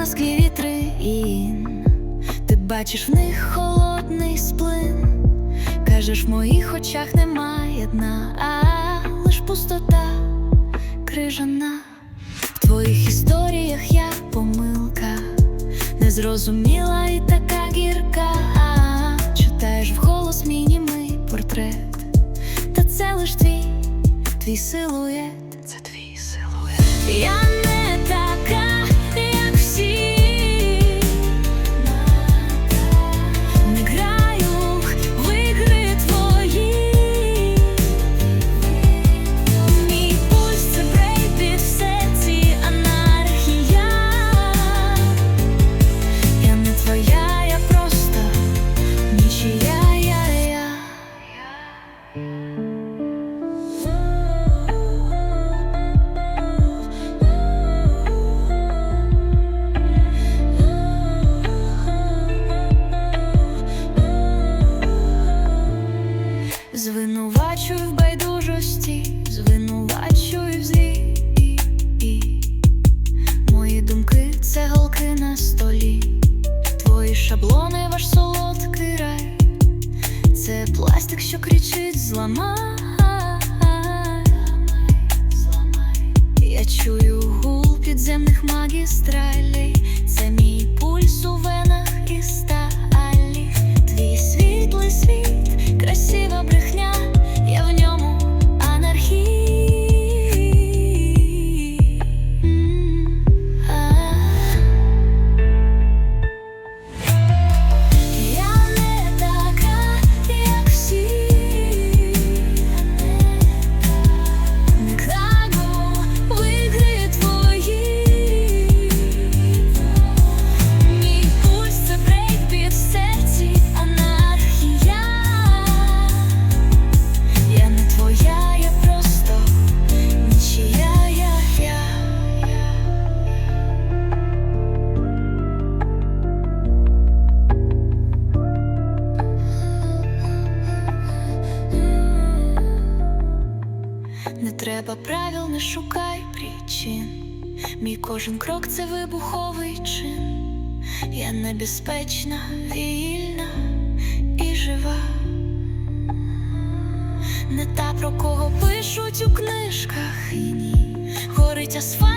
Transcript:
вітрин, ти бачиш в них холодний сплин, кажеш, в моїх очах немає дна, а лиш пустота крижана. В твоїх історіях я помилка, незрозуміла і така гірка. Читаєш вголос мій німий портрет, та це лиш твій, твій силует. Це твій силует. Я Звинувачую в байдужості, звинувачую в злі. Мої думки це голки на столі, твої шаблони, ваш солодкий рай, це пластик, що кричить зламай. Я чую гул підземних магістралей, треба правил, не шукай причин. Мій кожен крок це вибуховий чин. Я небезпечна, вільна і жива. Не та, про кого пишуть у книжках і ні. Горить асфальт